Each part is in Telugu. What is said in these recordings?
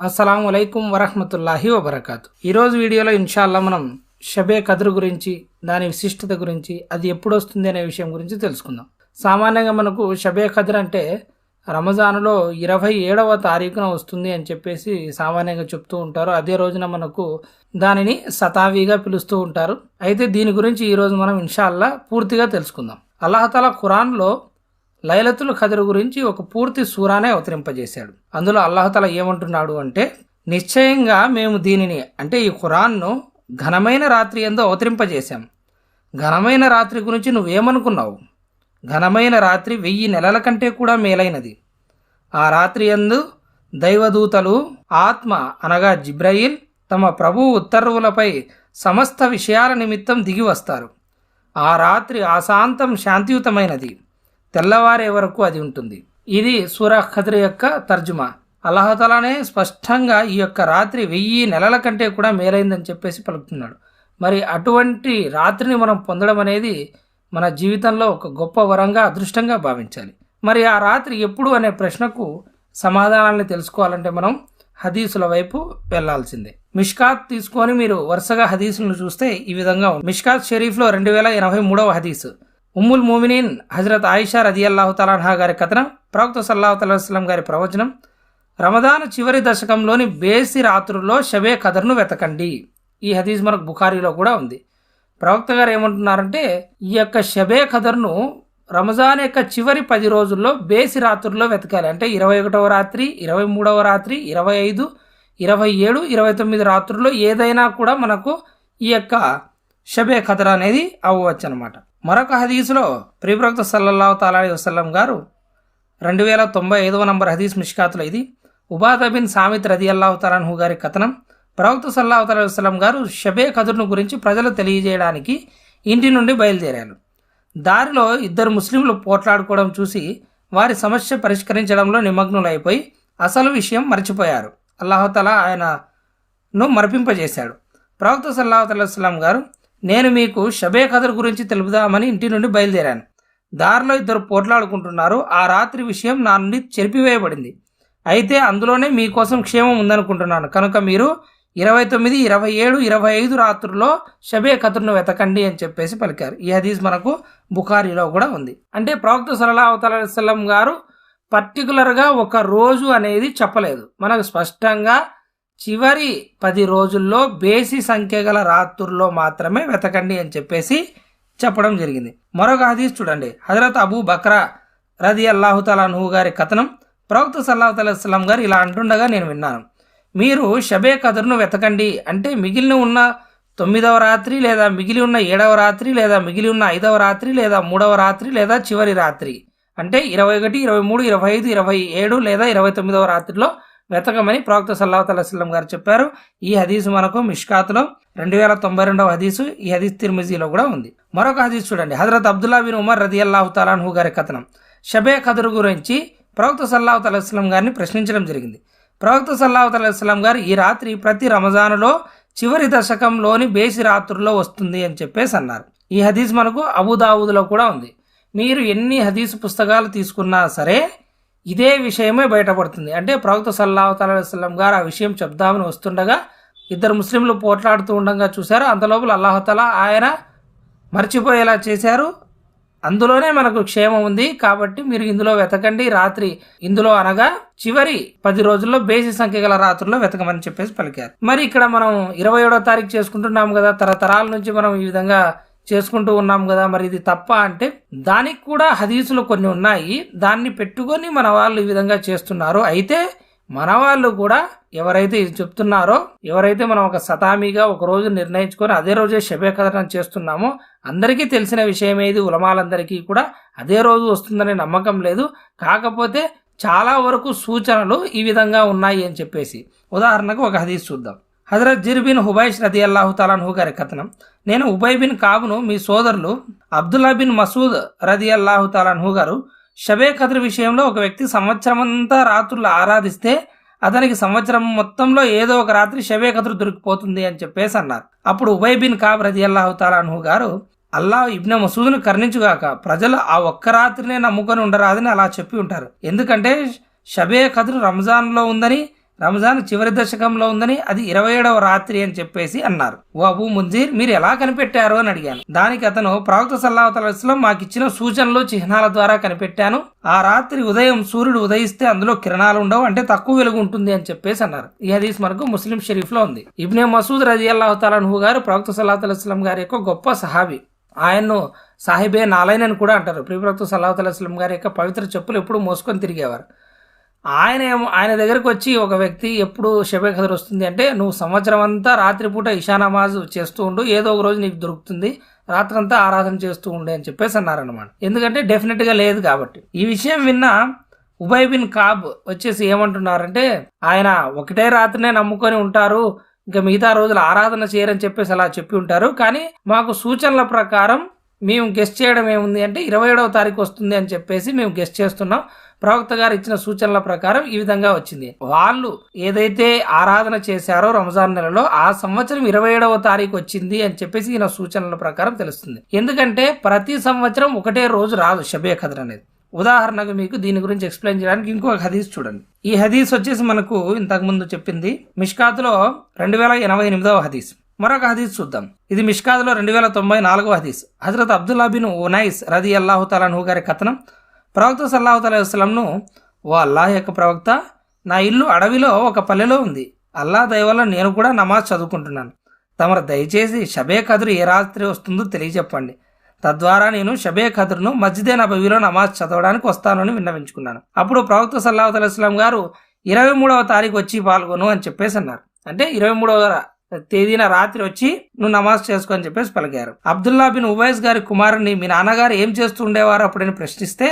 అస్సలం అయికం వరహమతుల్లాహి వబర్కాతు. ఈరోజు వీడియోలో ఇన్షాల్లా మనం షబే కదురు గురించి దాని విశిష్టత గురించి అది ఎప్పుడు వస్తుంది అనే విషయం గురించి తెలుసుకుందాం. సామాన్యంగా మనకు షబే కదర్ అంటే రమజాన్లో ఇరవై ఏడవ తారీఖున వస్తుంది అని చెప్పేసి సామాన్యంగా చెప్తూ ఉంటారు. అదే రోజున మనకు దానిని సతావీగా పిలుస్తూ ఉంటారు. అయితే దీని గురించి ఈరోజు మనం ఇన్షాల్లా పూర్తిగా తెలుసుకుందాం. అల్లాహతల ఖురాన్లో లైలతుల్ ఖదర్ గురించి ఒక పూర్తి సూరానే అవతరింపజేశాడు. అందులో అల్లాహతల ఏమంటున్నాడు అంటే నిశ్చయంగా మేము దీనిని అంటే ఈ ఖురాన్ను ఘనమైన రాత్రి ఎందు అవతరింపజేశాం. ఘనమైన రాత్రి గురించి నువ్వేమనుకున్నావు? ఘనమైన రాత్రి వెయ్యి నెలల కంటే కూడా మేలైనది. ఆ రాత్రి ఎందు దైవదూతలు ఆత్మ అనగా జిబ్రయిల్ తమ ప్రభు ఉత్తర్వులపై సమస్త విషయాల నిమిత్తం దిగి వస్తారు. ఆ రాత్రి ఆశాంతం శాంతియుతమైనది. తెల్లవారే వరకు అది ఉంటుంది. ఇది సూరా ఖద్ర్ యొక్క తర్జుమా. అల్లహతలానే స్పష్టంగా ఈ యొక్క రాత్రి వెయ్యి నెలల కంటే కూడా మేలైందని చెప్పేసి పలుకుతున్నాడు. మరి అటువంటి రాత్రిని మనం పొందడం అనేది మన జీవితంలో ఒక గొప్ప వరంగా అదృష్టంగా భావించాలి. మరి ఆ రాత్రి ఎప్పుడు అనే ప్రశ్నకు సమాధానాన్ని తెలుసుకోవాలంటే మనం హదీసుల వైపు వెళ్ళాల్సిందే. మిష్కాత్ తీసుకొని మీరు వరుసగా హదీసులను చూస్తే ఈ విధంగా మిష్కాత్ షరీఫ్లో రెండు వేల ఎనభై మూడవ హదీసు. ఉమ్ముల్ మోమినీన్ హజరత్ ఆయిషా రజీ అల్లాహు తలాన్హా గారి కథనం ప్రవక్త సల్లాహు తలాహం గారి ప్రవచనం. రమదాన్ చివరి దశకంలోని బేసి రాత్రుల్లో షబే కదర్ను వెతకండి. ఈ హదీజ్ మనకు బుఖారీలో కూడా ఉంది. ప్రవక్త గారు ఏమంటున్నారంటే ఈ యొక్క షబే ఖదర్ను రమజాన్ యొక్క చివరి పది రోజుల్లో బేసి రాత్రుల్లో వెతకాలి. అంటే ఇరవై ఒకటవ రాత్రి ఇరవై మూడవ రాత్రి ఇరవై ఐదు ఇరవై ఏడు ఇరవై తొమ్మిది రాత్రుల్లో ఏదైనా కూడా మనకు ఈ యొక్క షబే ఖదర్ అనేది అవ్వచ్చు అనమాట మరొక హదీసులో ప్రియప్రవక్త సల్లల్లాహు తాలా వసల్లం గారు రెండు వేల తొంభై ఐదవ నంబర్ హదీస్ మిష్కాతులో ఇది ఉబాద బిన్ సామిత్ రది అల్లాహు తలాన్హు గారి కథనం. ప్రవక్త సల్లాహు తలా వసలం గారు షబే ఖదుర్ను గురించి ప్రజలు తెలియజేయడానికి ఇంటి నుండి బయలుదేరారు. దారిలో ఇద్దరు ముస్లింలు పోట్లాడుకోవడం చూసి వారి సమస్య పరిష్కరించడంలో నిమగ్నులైపోయి అసలు విషయం మర్చిపోయారు. అల్లాహతల ఆయనను మరపింపజేశాడు. ప్రవక్త సల్లాహు తల్లాం గారు నేను మీకు షబే కథల గురించి తెలుపుదామని ఇంటి నుండి బయలుదేరాను. దారిలో ఇద్దరు పోట్లాడుకుంటున్నారు. ఆ రాత్రి విషయం నా నుండి చెరిపివేయబడింది. అయితే అందులోనే మీకోసం క్షేమం ఉందనుకుంటున్నాను. కనుక మీరు ఇరవై తొమ్మిది ఇరవై ఏడు ఇరవై ఐదు రాత్రుల్లో షబే ఖదర్ను వెతకండి అని చెప్పేసి పలికారు. ఈ హదీస్ మనకు బుఖారీలో కూడా ఉంది. అంటే ప్రవక్త సలహా అవతలం గారు పర్టికులర్గా ఒక రోజు అనేది చెప్పలేదు. మనకు స్పష్టంగా చివరి పది రోజుల్లో బేసి సంఖ్య గల రాత్రుల్లో మాత్రమే వెతకండి అని చెప్పేసి చెప్పడం జరిగింది. మరొక హదీస్ చూడండి. హజరత్ అబూ బక్రా రది అల్లాహు నువ్వు గారి కథనం. ప్రవక్త సల్లాహు తలాం గారు ఇలా అంటుండగా నేను విన్నాను. మీరు షబే కదర్ను వెతకండి అంటే మిగిలిన ఉన్న తొమ్మిదవ రాత్రి లేదా మిగిలి ఉన్న ఏడవ రాత్రి లేదా మిగిలి ఉన్న ఐదవ రాత్రి లేదా మూడవ రాత్రి లేదా చివరి రాత్రి అంటే ఇరవై ఒకటి ఇరవై మూడు ఇరవై ఐదు ఇరవై ఏడు లేదా ఇరవై తొమ్మిదవ రాత్రిలో వెతకమని ప్రవక్త సల్లాహు అలైస్లం గారు చెప్పారు. ఈ హదీసు మనకు మిష్కాత్లో రెండు వేల తొంభై రెండవ హదీసు ఈ హదీస్ తిరుమిజీలో కూడా ఉంది. మరొక హదీస్ చూడండి. హజరత్ అబ్దుల్లా బిన్ ఉమర్ రది అల్లాహు తలాన్హు గారి కథనం. షబే ఖదర్ గురించి ప్రవక్త సల్లాహు తలస్లం గారిని ప్రశ్నించడం జరిగింది. ప్రవక్త సల్లాహు తలస్లం గారు ఈ రాత్రి ప్రతి రమజానులో చివరి దశకంలోని బేసి రాత్రుల్లో వస్తుంది అని చెప్పేసి అన్నారు. ఈ హదీస్ మనకు అబుదావుద్లో కూడా ఉంది. మీరు ఎన్ని హదీసు పుస్తకాలు తీసుకున్నా సరే ఇదే విషయమే బయటపడుతుంది. అంటే ప్రవక్త సల్లాహు తలం గారు ఆ విషయం చెప్దామని వస్తుండగా ఇద్దరు ముస్లింలు పోట్లాడుతూ ఉండగా చూశారు. అంతలోపల అల్లాహతల ఆయన మర్చిపోయేలా చేశారు. అందులోనే మనకు క్షేమం ఉంది కాబట్టి మీరు ఇందులో వెతకండి. రాత్రి ఇందులో అనగా చివరి పది రోజుల్లో బేసి సంఖ్య గల రాత్రుల్లో వెతకమని చెప్పేసి పలికారు. మరి ఇక్కడ మనం ఇరవై ఏడో తారీఖు చేసుకుంటున్నాం కదా. తరతరాల నుంచి మనం ఈ విధంగా చేసుకుంటూ ఉన్నాం కదా. మరి ఇది తప్ప అంటే దానికి కూడా హదీసులు కొన్ని ఉన్నాయి. దాన్ని పెట్టుకొని మన వాళ్ళు ఈ విధంగా చేస్తున్నారు. అయితే మన వాళ్ళు కూడా ఎవరైతే ఇది చెప్తున్నారో ఎవరైతే మనం ఒక సతామీగా ఒక రోజు నిర్ణయించుకొని అదే రోజే శబే కథనం చేస్తున్నామో అందరికీ తెలిసిన విషయం ఏది ఉలమాలందరికీ కూడా అదే రోజు వస్తుందనే నమ్మకం లేదు. కాకపోతే చాలా వరకు సూచనలు ఈ విధంగా ఉన్నాయి అని చెప్పేసి. ఉదాహరణకు ఒక హదీస్ చూద్దాం. హజరత్ జిర్బిన్ హుబైష్ రది అల్లాహు తాలాన్హు గారి కథనం. నేను ఉబై బిన్ కాబును మీ సోదరులు అబ్దుల్లా బిన్ మసూద్ రది అల్లాహు తాలాన్హు గారు షబే ఖద్ర్ విషయంలో ఒక వ్యక్తి సంవత్సరం అంతా రాత్రులు ఆరాధిస్తే అతనికి సంవత్సరం మొత్తంలో ఏదో ఒక రాత్రి షబే ఖద్ర్ దొరికిపోతుంది అని చెప్పేసి అన్నారు. అప్పుడు ఉబై బిన్ కాబ్ రది అల్లాహు తాలాన్హు గారు అల్లా ఇబ్న మసూద్ను కర్ణించుగాక ప్రజలు ఆ ఒక్క రాత్రినే నమ్ముకొని ఉండరాదని అలా చెప్పి ఉంటారు. ఎందుకంటే షబే ఖద్ర్ రంజాన్లో ఉందని రంజాన్ చివరి దశకంలో ఉందని అది ఇరవై ఏడవ రాత్రి అని చెప్పేసి అన్నారు. ఓ అబూ ముంజీర్ మీరు ఎలా కనిపెట్టారు అని అడిగాను. దానికి అతను ప్రవక్త సల్లాహతలం మాకిచ్చిన సూచనలు చిహ్నాల ద్వారా కనిపెట్టాను. ఆ రాత్రి ఉదయం సూర్యుడు ఉదయిస్తే అందులో కిరణాలు ఉండవు అంటే తక్కువ వెలుగు ఉంటుంది అని చెప్పేసి అన్నారు. ఈ హదీస్ మనకు ముస్లిం షరీఫ్లో ఉంది. ఇబ్నే మసూద్ రజీ అల్లాహతాలహు గారు ప్రవక్త సల్లాహతలం గారి యొక్క గొప్ప సహాబి. ఆయన్ను సాహిబే నాలైన్ అని కూడా అంటారు. ప్రియప్రవక్త సల్లాహతలం గారి యొక్క పవిత్ర చెప్పులు ఎప్పుడు మోసుకొని తిరిగేవారు. ఆయన ఆయన దగ్గరకు వచ్చి ఒక వ్యక్తి ఎప్పుడు షబే ఖదర్ వస్తుంది అంటే నువ్వు సంవత్సరం అంతా రాత్రిపూట ఇషా నమాజ్ చేస్తూ ఉండు ఏదో ఒక రోజు నీకు దొరుకుతుంది రాత్రంతా ఆరాధన చేస్తూ ఉండే అని చెప్పేసి అన్నారనమాట ఎందుకంటే డెఫినెట్గా లేదు కాబట్టి. ఈ విషయం విన్న ఉబై బిన్ కాబ్ వచ్చేసి ఏమంటున్నారంటే ఆయన ఒకటే రాత్రినే నమ్ముకొని ఉంటారు ఇంకా మిగతా రోజులు ఆరాధన చేయరని చెప్పేసి అలా చెప్పి ఉంటారు. కానీ మాకు సూచనల ప్రకారం మేము గెస్ట్ చేయడం ఏముంది అంటే ఇరవై ఏడవ తారీఖు వస్తుంది అని చెప్పేసి మేము గెస్ట్ చేస్తున్నాం. ప్రవక్త గారు ఇచ్చిన సూచనల ప్రకారం ఈ విధంగా వచ్చింది. వాళ్ళు ఏదైతే ఆరాధన చేశారో రంజాన్ నెలలో ఆ సంవత్సరం ఇరవై ఏడవ తారీఖు వచ్చింది అని చెప్పేసి ఈయన సూచనల ప్రకారం తెలుస్తుంది. ఎందుకంటే ప్రతి సంవత్సరం ఒకటే రోజు రాదు షబే ఖదర్ అనేది. ఉదాహరణకు మీకు దీని గురించి ఎక్స్ప్లెయిన్ చేయడానికి ఇంకొక హదీస్ చూడండి. ఈ హదీస్ వచ్చేసి మనకు ఇంతకుముందు చెప్పింది మిష్కాత్లో రెండు వేల ఎనభై ఎనిమిదవ హదీస్. మరొక హదీస్ చూద్దాం. ఇది మిష్కాద్లో రెండు వేల తొంభై నాలుగవ హదీస్. హజరత్ అబ్దుల్లా బిన్ ఉనైస్ రది అల్లాహు తాలాను గారి కథనం. ప్రవక్త సల్లాహు అలైస్లంను ఓ అల్లాహ్ యొక్క ప్రవక్త నా ఇల్లు అడవిలో ఒక పల్లెలో ఉంది. అల్లా దయవల్ల నేను కూడా నమాజ్ చదువుకుంటున్నాను. తమరు దయచేసి షబే కదురు ఏ రాత్రి వస్తుందో తెలియజెప్పండి. తద్వారా నేను షబే ఖదర్ను మస్జిదే నబవీలో నమాజ్ చదవడానికి వస్తానని విన్నవించుకున్నాను. అప్పుడు ప్రవక్త సల్లాహు అలైస్లాం గారు ఇరవై మూడవ తారీఖు వచ్చి పాల్గొను అని చెప్పేసి అన్నారు. అంటే ఇరవై మూడవ తేదీన రాత్రి వచ్చి నువ్వు నమాజ్ చేసుకో అని చెప్పేసి పలికారు. అబ్దుల్లా బిన్ ఉవైస్ గారి కుమారుని మీ నాన్నగారు ఏం చేస్తూ ఉండేవారు అప్పుడని ప్రశ్నిస్తే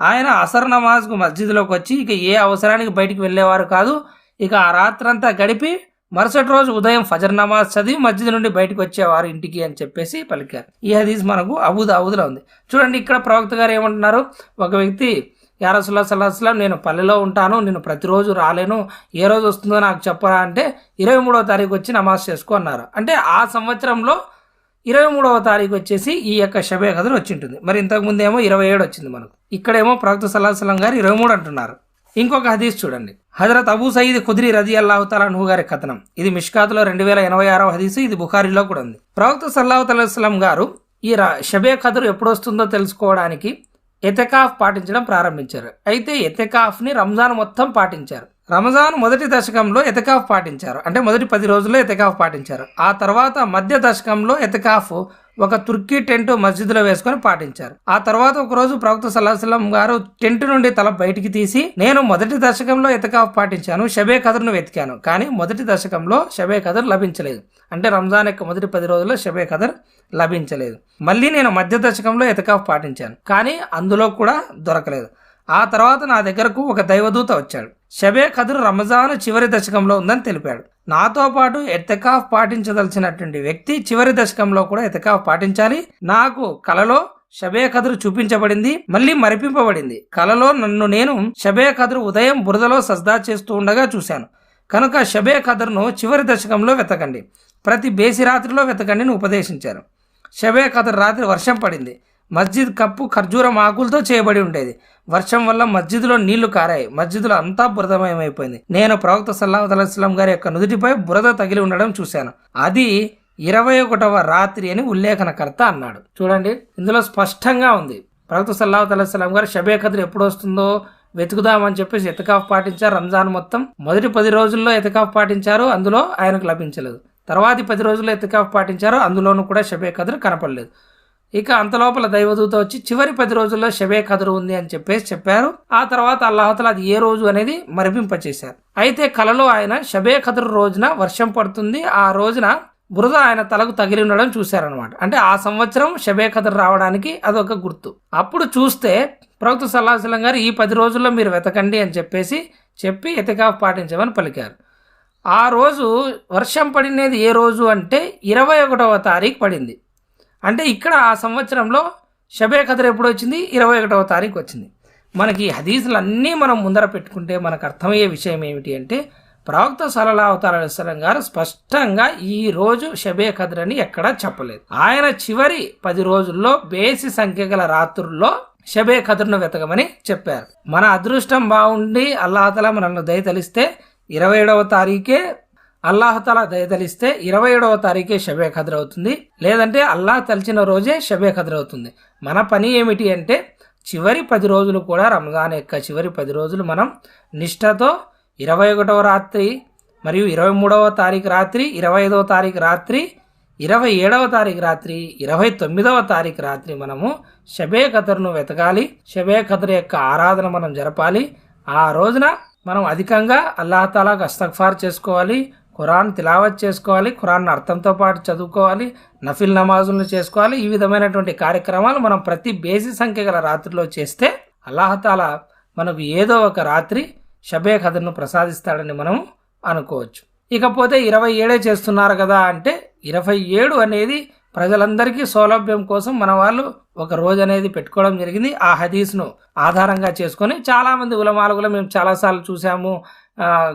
ఆయన అసర్ నమాజ్కు మస్జిద్లోకి వచ్చి ఇక ఏ అవసరానికి బయటికి వెళ్ళేవారు కాదు ఇక ఆ రాత్రంతా గడిపి మరుసటి రోజు ఉదయం ఫజర్ నమాజ్ చదివి మస్జిద్ నుండి బయటకు వచ్చేవారు ఇంటికి అని చెప్పేసి పలికారు. ఈ హదీస్ మనకు అబుద్ అబుదులో ఉంది. చూడండి ఇక్కడ ప్రవక్త గారు ఏమంటున్నారు? ఒక వ్యక్తి యారసుల్లా సల్లాహస్లాం నేను పల్లెలో ఉంటాను నేను ప్రతిరోజు రాలేను ఏ రోజు వస్తుందో నాకు చెప్పరా అంటే ఇరవై మూడవ తారీఖు వచ్చి నమాజ్ చేసుకో అన్నారు. అంటే ఆ సంవత్సరంలో ఇరవై మూడవ తారీఖు వచ్చేసి ఈ యొక్క షబే కథలు వచ్చి ఉంటుంది మరి ఇంతకుముందు ఏమో ఇరవై ఏడు వచ్చింది మనకు. ఇక్కడేమో ప్రవక్త సల్లాహస్లాం గారు ఇరవై మూడు అంటున్నారు. ఇంకొక హదీస్ చూడండి. హజరత్ అబూ సయీద్ ఖుద్రి రజీ అల్లాహు తలాహు గారి కథనం. ఇది మిష్కాత్లో రెండు వేల ఎనభై ఆరవ హదీసు ఇది బుఖారీలో కూడా ఉంది. ప్రవక్త సల్లాహు తలస్లం గారు ఈ రా షబే ఖదరు ఎప్పుడు వస్తుందో తెలుసుకోవడానికి ఎథెకాఫ్ పాటించడం ప్రారంభించారు. అయితే ఎతెకాఫ్ని రంజాన్ మొత్తం పాటించారు. రంజాన్ మొదటి దశకంలో ఎతకాఫ్ పాటించారు. అంటే మొదటి పది రోజుల్లో ఎతకాఫ్ పాటించారు. ఆ తర్వాత మధ్య దశకంలో ఎతకాఫ్ ఒక తుర్కీ టెంట్ మస్జిద్లో వేసుకొని పాటించారు. ఆ తర్వాత ఒక రోజు ప్రవక్త సల్లాహం గారు టెంట్ నుండి తల బయటికి తీసి నేను మొదటి దశకంలో ఎతకాఫ్ పాటించాను షబే కదర్ను వెతికాను. కానీ మొదటి దశకంలో షబే కదర్ లభించలేదు. అంటే రంజాన్ యొక్క మొదటి పది రోజుల్లో షబే కదర్ లభించలేదు. మళ్ళీ నేను మధ్య దశకంలో ఎతకాఫ్ పాటించాను. కానీ అందులో కూడా దొరకలేదు. ఆ తర్వాత నా దగ్గరకు ఒక దైవదూత వచ్చాడు. షబే ఖదర్ రమజాను చివరి దశకంలో ఉందని తెలిపాడు. నాతో పాటు ఎతకాఫ్ పాటించదలిచినటువంటి వ్యక్తి చివరి దశకంలో కూడా ఎతకాఫ్ పాటించాలి. నాకు కలలో షబే కదురు చూపించబడింది మళ్ళీ మరిపింపబడింది. కలలో నన్ను నేను షబే కదురు ఉదయం బురదలో సజ్దా చేస్తూ ఉండగా చూశాను. కనుక షబే ఖదర్ను చివరి దశకంలో వెతకండి. ప్రతి బేసి రాత్రిలో వెతకండిని ఉపదేశించారు. షబే ఖదర్ రాత్రి వర్షం పడింది. మస్జిద్ కప్పు ఖర్జూరం ఆకులతో చేయబడి ఉండేది. వర్షం వల్ల మస్జిద్లో నీళ్ళు కారాయి. మస్జిద్లో అంతా బురదమయమైపోయింది. నేను ప్రవక్త సల్లాహు అలైస్లాం గారి యొక్క నుదుటిపై బురద తగిలి ఉండడం చూశాను. అది ఇరవై ఒకటవ రాత్రి అని ఉల్లేఖనకర్త అన్నాడు. చూడండి ఇందులో స్పష్టంగా ఉంది. ప్రవక్త సల్లాహు అలైస్లాం గారు షబే ఖదర్ ఎప్పుడు వస్తుందో వెతుకుదామని చెప్పేసి ఎతకాఫ్ పాటించారు. రంజాన్ మొత్తం మొదటి పది రోజుల్లో ఎతకాఫ్ పాటించారు అందులో ఆయనకు లభించలేదు. తర్వాతి పది రోజుల్లో ఎతకాఫ్ పాటించారు అందులోనూ కూడా షబే ఖదర్ కనపడలేదు. ఇక అంతలోపల దైవదూత వచ్చి చివరి పది రోజుల్లో షబే కదురు ఉంది అని చెప్పేసి చెప్పారు. ఆ తర్వాత అల్లాహతల అది ఏ రోజు అనేది మరిపింపచేశారు. అయితే కలలో ఆయన షబే కదురు రోజున వర్షం పడుతుంది. ఆ రోజున బురద ఆయన తలకు తగిలి ఉండడం చూశారనమాట అంటే ఆ సంవత్సరం షబే ఖదర్ రావడానికి అదొక గుర్తు. అప్పుడు చూస్తే ప్రవక్త సల్లాహసలం గారు ఈ పది రోజుల్లో మీరు వెతకండి అని చెప్పేసి చెప్పి ఎతకాఫ్ పాటించమని పలికారు. ఆ రోజు వర్షం పడినది ఏ రోజు అంటే ఇరవై ఒకటవ తారీఖు పడింది. అంటే ఇక్కడ ఆ సంవత్సరంలో షబే కదర్ ఎప్పుడు వచ్చింది ఇరవై ఒకటవ తారీఖు వచ్చింది మనకి ఈ అన్నీ మనం ముందర పెట్టుకుంటే మనకు అర్థమయ్యే విషయం ఏమిటి అంటే ప్రవక్త సలలా అవతారం గారు స్పష్టంగా ఈ రోజు షబే కదర్ అని ఎక్కడా చెప్పలేదు. ఆయన చివరి పది రోజుల్లో బేసి సంఖ్య గల రాత్రుల్లో షబే కదర్ను వెతకమని చెప్పారు. మన అదృష్టం బాగుండి అల్లాహతల మనల్ని దయతలిస్తే ఇరవై ఏడవ తారీఖే అల్లాహతల దయతలిస్తే ఇరవై ఏడవ తారీఖే షబే ఖద్ర అవుతుంది. లేదంటే అల్లాహ్ తలిచిన రోజే షబే ఖద్ర అవుతుంది. మన పని ఏమిటి అంటే చివరి పది రోజులు కూడా రంజాన్ యొక్క చివరి పది రోజులు మనం నిష్ఠతో ఇరవై ఒకటవ రాత్రి మరియు ఇరవై మూడవ తారీఖు రాత్రి ఇరవై ఐదవ తారీఖు రాత్రి ఇరవై ఏడవ తారీఖు రాత్రి ఇరవై తొమ్మిదవ తారీఖు రాత్రి మనము షబే ఖదర్ను వెతకాలి. షబే ఖదర్ యొక్క ఆరాధన మనం జరపాలి. ఆ రోజున మనం అధికంగా అల్లాహతాలాకు అస్తగ్ఫార్ చేసుకోవాలి. ఖురాన్ తిలావత్ చేసుకోవాలి ఖురాన్ అర్థంతో పాటు చదువుకోవాలి నఫిల్ నమాజులను చేసుకోవాలి. ఈ విధమైనటువంటి కార్యక్రమాలు మనం ప్రతి బేసి సంఖ్య గల రాత్రిలో చేస్తే అల్లాహతాలా మనకు ఏదో ఒక రాత్రి షబే కథను ప్రసాదిస్తాడని మనం అనుకోవచ్చు. ఇకపోతే ఇరవై ఏడే చేస్తున్నారు కదా అంటే ఇరవై ఏడు అనేది ప్రజలందరికీ సౌలభ్యం కోసం మన వాళ్ళు ఒక రోజు అనేది పెట్టుకోవడం జరిగింది. ఆ హదీస్ను ఆధారంగా చేసుకొని చాలామంది ఉలమాలు కూడా మేము చాలాసార్లు చూసాము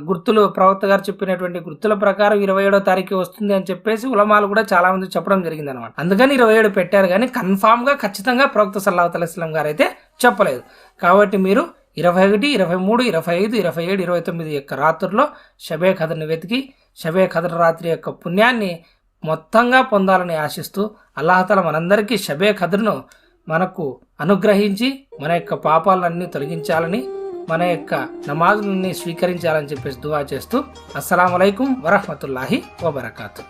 గుర్తులు ప్రవక్త గారు చెప్పినటువంటి గుర్తుల ప్రకారం ఇరవై ఏడో తారీఖు వస్తుంది అని చెప్పేసి ఉలమాలు కూడా చాలా మంది చెప్పడం జరిగింది అనమాట అందుకని ఇరవై ఏడు పెట్టారు కానీ కన్ఫామ్గా ఖచ్చితంగా ప్రవక్త సల్లాహు అలైస్లం గారు అయితే చెప్పలేదు. కాబట్టి మీరు ఇరవై ఒకటి ఇరవై మూడు ఇరవై ఐదు ఇరవై ఏడు ఇరవై తొమ్మిది యొక్క రాత్రుల్లో షబే కథను వెతికి షబే కథ రాత్రి యొక్క పుణ్యాన్ని మొత్తంగా పొందాలని ఆశిస్తూ అల్లాహతల మనందరికీ షబే ఖద్రును మనకు అనుగ్రహించి మన యొక్క పాపాలన్నీ తొలగించాలని మన యొక్క నమాజులన్నీ స్వీకరించాలని చెప్పేసి దువా చేస్తూ అస్సలం వరహమతుల్లాహి వబర్కాతు.